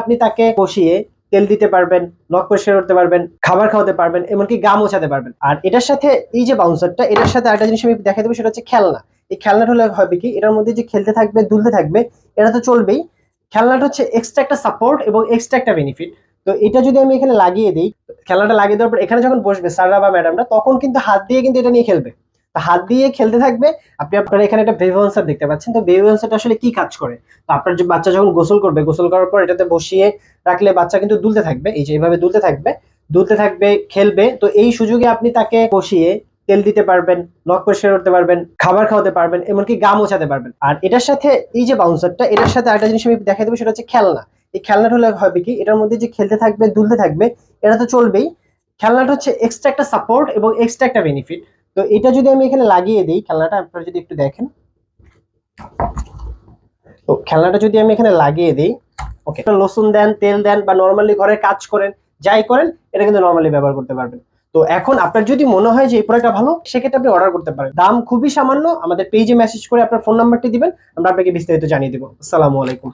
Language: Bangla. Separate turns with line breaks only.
আপনি তাকে বসিয়ে তেল দিতে পারবেন নখ পরিষ্কার করতে পারবেন, খাবার খাওয়াতে পারবেন, এমনকি গা মোছাতে পারবেন। আর এটার সাথে এই যে বাউন্সারটা এটার সাথে একটা জিনিস আমি দেখা দেবো, সেটা হচ্ছে খেলনা। এই খেলনাটা হলে হবে কি, এটার মধ্যে যে খেলতে থাকবে, দুলতে থাকবে, এটা তো চলবেই। খেলনাটা হচ্ছে এক্সট্রা একটা সাপোর্ট এবং এক্সট্রা একটা বেনিফিট তো এটা যদি আমি এখানে লাগিয়ে দিই, খেলনাটা লাগিয়ে দেওয়ার পর এখানে যখন বসবে স্যাররা বা ম্যাডামরা তখন কিন্তু হাত দিয়ে কিন্তু এটা নিয়ে খেলবে। তো হাত দিয়ে খেলতে থাকবে। আপনি আপনার এখানে একটা বেবি আনসার দেখতে পাচ্ছেন। তো বেবি আনসারটা আসলে কি কাজ করে? তো আপনার যে বাচ্চা যখন গোসল করবে, গোসল করার পর এটাতে বসিয়ে রাখলে বাচ্চা কিন্তু দুলতে থাকবে। এই যে এইভাবে দুলতে থাকবে দুলতে থাকবে, খেলবে। তো এই সুযোগে আপনি তাকে বসিয়ে তেল দিতে পারবেন, নখ পরিষ্কার করতে পারবেন, খাবার খাওয়াতে পারবেন, এমনকি গা মোছাতে পারবেন। আর এটার সাথে এই যে বাউন্সারটা এটার সাথে একটা জিনিস আমি দেখাই দেবো, সেটা হচ্ছে খেলনা। এই খেলনাটা হলে হবে কি, এটার মধ্যে যে খেলতে থাকবে, দুলতে থাকবে, এটা তো চলবেই। খেলনাটা হচ্ছে এক্সট্রা একটা সাপোর্ট এবং এক্সট্রা একটা বেনিফিট তো এটা যদি আমি এখানে লাগিয়ে দিই, খেলনাটা আপনারা যদি একটু দেখেন। তো খেলনাটা যদি আমি এখানে লাগিয়ে দিই, ওকে লসুন দেন, তেল দেন বা নর্মালি ঘরে কাজ করেন, যাই করেন, এটা কিন্তু নর্মালি ব্যবহার করতে পারবেন। তো এখন আপনার যদি মনে হয় যে এই প্রোডাক্টটা ভালো, সেক্ষেত্রে আপনি অর্ডার করতে পারেন। দাম খুবই সামান্য, আমাদের পেজে মেসেজ করে আপনার ফোন নাম্বারটি দিবেন, আমরা আপনাকে বিস্তারিত জানিয়ে দেবো। আসসালামু আলাইকুম।